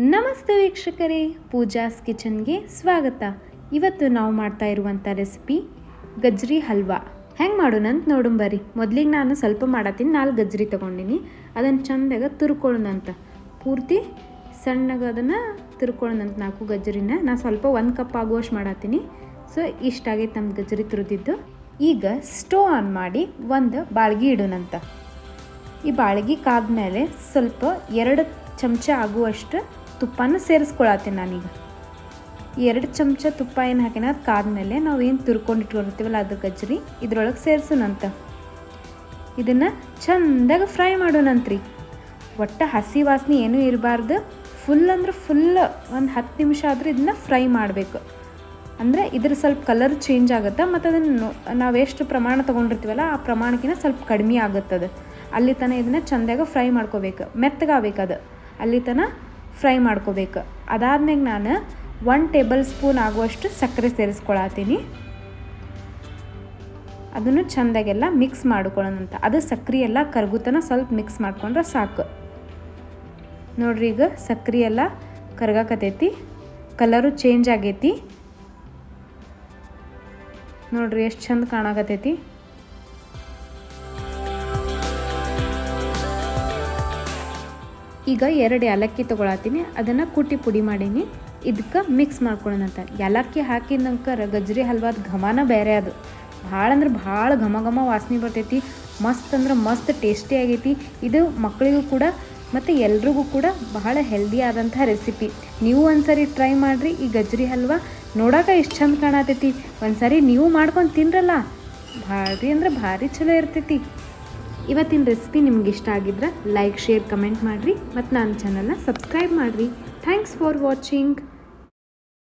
ನಮಸ್ತೆ ವೀಕ್ಷಕರೇ, ಪೂಜಾಸ್ ಕಿಚನ್ಗೆ ಸ್ವಾಗತ. ಇವತ್ತು ನಾವು ಮಾಡ್ತಾ ಇರುವಂಥ ರೆಸಿಪಿ ಗಜ್ರಿ ಹಲ್ವಾ. ಹೆಂಗೆ ಮಾಡೋಣಂತ ನೋಡೋಣ ಬರ್ರಿ. ಮೊದಲಿಗೆ ನಾನು ಸ್ವಲ್ಪ ಮಾಡತ್ತೀನಿ, ನಾಲ್ಕು ಗಜ್ರಿ ತೊಗೊಂಡಿನಿ. ಅದನ್ನು ಚಂದಾಗ ತುರ್ಕೊಳ್ಳೋಣಂತ ಪೂರ್ತಿ ಸಣ್ಣಗೆ ಅದನ್ನು ತುರ್ಕೊಳ್ಳೋಣಂತ ನಾಲ್ಕು ಗಜ್ರಿನ. ನಾನು ಸ್ವಲ್ಪ ಒಂದು ಕಪ್ ಆಗುವಷ್ಟು ಮಾಡತ್ತೀನಿ. ಸೊ ಇಷ್ಟಾಗೈತೆ ನಮ್ಮ ಗಜ್ರಿ ತುರಿದಿದ್ದು. ಈಗ ಸ್ಟೋ ಆನ್ ಮಾಡಿ ಒಂದು ಬಾಳ್ಗಿ ಇಡೋಣಂತ ಈ ಬಾಳ್ಗಿ ಕಾದ್ಮೇಲೆ ಸ್ವಲ್ಪ ಎರಡು ಚಮಚ ಆಗುವಷ್ಟು ತುಪ್ಪನ ಸೇರಿಸ್ಕೊಳತ್ತೀನಿ ನಾನೀಗ. ಎರಡು ಚಮಚ ತುಪ್ಪ ಏನು ಹಾಕಿನ ಕಾದ್ಮೇಲೆ ನಾವು ಏನು ತುರ್ಕೊಂಡಿಟ್ಕೊಂಡಿರ್ತೀವಲ್ಲ ಅದು ಗಜ್ರಿ, ಇದ್ರೊಳಗೆ ಸೇರಿಸೋಣಂತ. ಇದನ್ನು ಚಂದಾಗ ಫ್ರೈ ಮಾಡೋಣಂತ್ರಿ. ಒಟ್ಟು ಹಸಿ ವಾಸನೆ ಏನೂ ಇರಬಾರ್ದು. ಫುಲ್ ಅಂದ್ರೆ ಫುಲ್ ಒಂದು ಹತ್ತು ನಿಮಿಷ ಆದರೂ ಇದನ್ನ ಫ್ರೈ ಮಾಡಬೇಕು. ಅಂದರೆ ಇದ್ರ ಸ್ವಲ್ಪ ಕಲರ್ ಚೇಂಜ್ ಆಗುತ್ತೆ ಮತ್ತು ಅದನ್ನು ನಾವು ಎಷ್ಟು ಪ್ರಮಾಣ ತೊಗೊಂಡಿರ್ತೀವಲ್ಲ, ಆ ಪ್ರಮಾಣಕ್ಕಿಂತ ಸ್ವಲ್ಪ ಕಡಿಮೆ ಆಗುತ್ತದೆ. ಅಲ್ಲಿ ತನಕ ಇದನ್ನು ಚಂದಾಗ ಫ್ರೈ ಮಾಡ್ಕೋಬೇಕು ಮೆತ್ತಗಾಗಬೇಕದು ಅಲ್ಲಿ ತನಕ ಫ್ರೈ ಮಾಡ್ಕೋಬೇಕು. ಅದಾದ್ಮೇಲೆ ನಾನು ಒನ್ ಟೇಬಲ್ ಸ್ಪೂನ್ ಆಗುವಷ್ಟು ಸಕ್ಕರೆ ಸೇರಿಸ್ಕೊಳತ್ತೀನಿ. ಅದನ್ನು ಚೆಂದಾಗೆಲ್ಲ ಮಿಕ್ಸ್ ಮಾಡ್ಕೊಳ್ಳೋಣಂತ. ಅದು ಸಕ್ಕರೆ ಎಲ್ಲ ಕರ್ಗುತನ ಸ್ವಲ್ಪ ಮಿಕ್ಸ್ ಮಾಡ್ಕೊಂಡ್ರೆ ಸಾಕು. ನೋಡ್ರಿ ಈಗ ಸಕ್ಕರೆ ಎಲ್ಲ ಕರ್ಗಾಕತೈತಿ. ಕಲರು ಚೇಂಜ್ ಆಗೈತಿ. ನೋಡ್ರಿ ಎಷ್ಟು ಚಂದ ಕಾಣಕತೈತಿ. ಈಗ ಎರಡು ಏಲಕ್ಕಿ ತೊಗೊಳತ್ತೀನಿ. ಅದನ್ನು ಕುಟ್ಟಿ ಪುಡಿ ಮಾಡೀನಿ. ಇದಕ್ಕೆ ಮಿಕ್ಸ್ ಮಾಡ್ಕೊಳ್ಳೋಣಂತ ಏಲಕ್ಕಿ ಹಾಕಿದಂಕರ ಗಜ್ರಿ ಹಲ್ವಾದ ಘಮನ ಬೇರೆ ಅದು. ಭಾಳ ಅಂದ್ರೆ ಭಾಳ ಘಮ ಘಮ ವಾಸನೆ ಬರ್ತೈತಿ. ಮಸ್ತ್ ಅಂದ್ರೆ ಮಸ್ತ್ ಟೇಸ್ಟಿ ಆಗೈತಿ. ಇದು ಮಕ್ಕಳಿಗೂ ಕೂಡ ಮತ್ತು ಎಲ್ರಿಗೂ ಕೂಡ ಬಹಳ ಹೆಲ್ದಿ ಆದಂಥ ರೆಸಿಪಿ ನೀವು ಒಂದ್ಸರಿ ಟ್ರೈ ಮಾಡಿರಿ ಈ ಗಜ್ರಿ ಹಲ್ವಾ. ನೋಡೋಕೆ ಎಷ್ಟು ಚಂದ ಕಾಣತೈತಿ. ಒಂದ್ಸರಿ ನೀವು ಮಾಡ್ಕೊಂಡು ತಿನ್ರಲ್ಲ. ಭಾರಿ ಅಂದ್ರೆ ಭಾರಿ ಚಲೋ ಇರ್ತೈತಿ. ಇವತ್ತಿನ ರೆಸಿಪಿ ನಿಮ್ಗೆ ಇಷ್ಟ ಆಗಿದ್ರೆ ಲೈಕ್ ಶೇರ್ ಕಮೆಂಟ್ ಮಾಡಿರಿ. ಮತ್ತು ನನ್ನ ಚಾನಲ್ನ ಸಬ್ಸ್ಕ್ರೈಬ್ ಮಾಡಿರಿ. Thanks for watching